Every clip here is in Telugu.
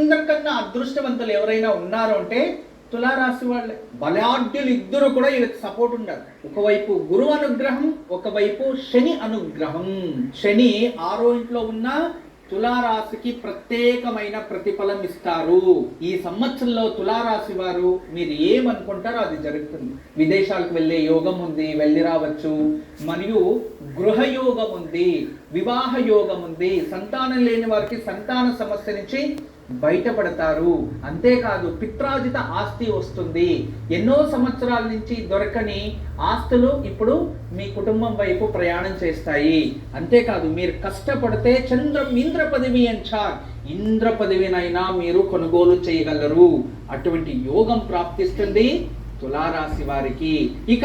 అందరికన్నా అదృష్టవంతులు ఎవరైనా ఉన్నారు అంటే తులారాశి వాళ్ళే. బలాఢ్యులు ఇద్దరు కూడా వీళ్ళకి సపోర్ట్ ఉండాలి. ఒకవైపు గురు అనుగ్రహం ఒకవైపు శని అనుగ్రహం. శని ఆరో ఇంట్లో ఉన్న తులారాశికి ప్రత్యేకమైన ప్రతిఫలం ఇస్తారు. ఈ సంవత్సరంలో తులారాశి వారు మీరు ఏమనుకుంటారో అది జరుగుతుంది. విదేశాలకు వెళ్ళే యోగం ఉంది వెళ్ళి రావచ్చు. మరియు గృహయోగం ఉంది వివాహ యోగం ఉంది. సంతానం లేని వారికి సంతాన సమస్య నుంచి బయటపడతారు. అంతేకాదు పిత్రాజిత ఆస్తి వస్తుంది. ఎన్నో సంవత్సరాల నుంచి దొరకని ఆస్తులు ఇప్పుడు మీ కుటుంబం వైపు ప్రయాణం చేస్తాయి. అంతేకాదు మీరు కష్టపడితే చంద్రం ఇంద్ర పదవి అంచార్ ఇంద్ర పదవినైనా మీరు కొనుగోలు చేయగలరు. అటువంటి యోగం ప్రాప్తిస్తుంది తులారాశి వారికి ఇక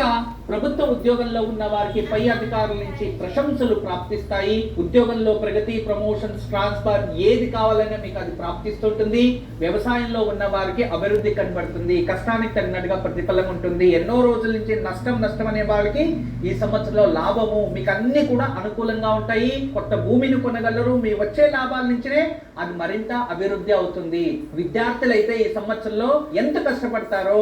ప్రభుత్వ ఉద్యోగంలో ఉన్న వారికి పై అధికారుల నుంచి ప్రశంసలు ప్రాప్తిస్తాయి. ఉద్యోగంలో ప్రగతి ప్రమోషన్స్ ట్రాన్స్ఫర్ ఏది కావాలన్నా మీకు అది ప్రాప్తిస్తుంటుంది. వ్యవసాయంలో ఉన్న వారికి అభివృద్ధి కనబడుతుంది. కష్టానికి తగినట్టుగా ప్రతిఫలం ఉంటుంది. ఎన్నో రోజుల నుంచి నష్టం నష్టం అనే వాళ్ళకి ఈ సంవత్సరంలో లాభము మీకు అన్ని కూడా అనుకూలంగా ఉంటాయి. కొత్త భూమిని కొనగలరు. మీ వచ్చే లాభాల నుంచినే అది మరింత అభివృద్ధి అవుతుంది. విద్యార్థులైతే ఈ సంవత్సరంలో ఎంత కష్టపడతారో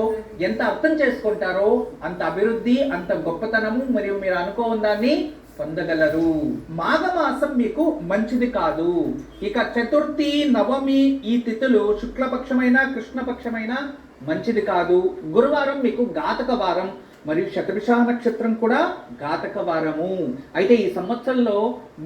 ఎంత అర్థం చేసుకుంటారో అంత అభివృద్ధి అంత గొప్పతనము మరియు మీరు అనుకోని దాన్ని పొందగలరు. మాఘమాసం మీకు మంచిది కాదు. ఇక చతుర్థి నవమి ఈ తిథులు శుక్లపక్షమైన కృష్ణపక్షమైన మంచిది కాదు. గురువారం మీకు ఘాతక వారం. మరియు శతభిష నక్షత్రం కూడా ఘాతక వారము. అయితే ఈ సంవత్సరంలో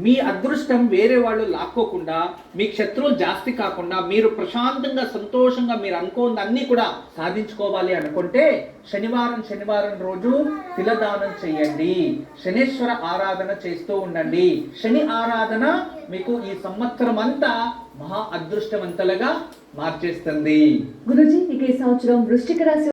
మీ అదృష్టం వేరే వాళ్ళు లాక్కోకుండా మీ శత్రువులు జాస్తి కాకుండా మీరు ప్రశాంతంగా సంతోషంగా మీరు అనుకోని అన్ని కూడా సాధించుకోవాలి అనుకుంటే శనివారం శనివారం రోజు తిలదానం చేయండి. శనేశ్వర ఆరాధన చేస్తూ ఉండండి. శని ఆరాధన మీకు ఈ సంవత్సరం అంతా మహా అదృష్టవంతలుగా మార్చేస్తుంది. గురుజీ ఇక ఈ సంవత్సరం వృష్టిక రాశి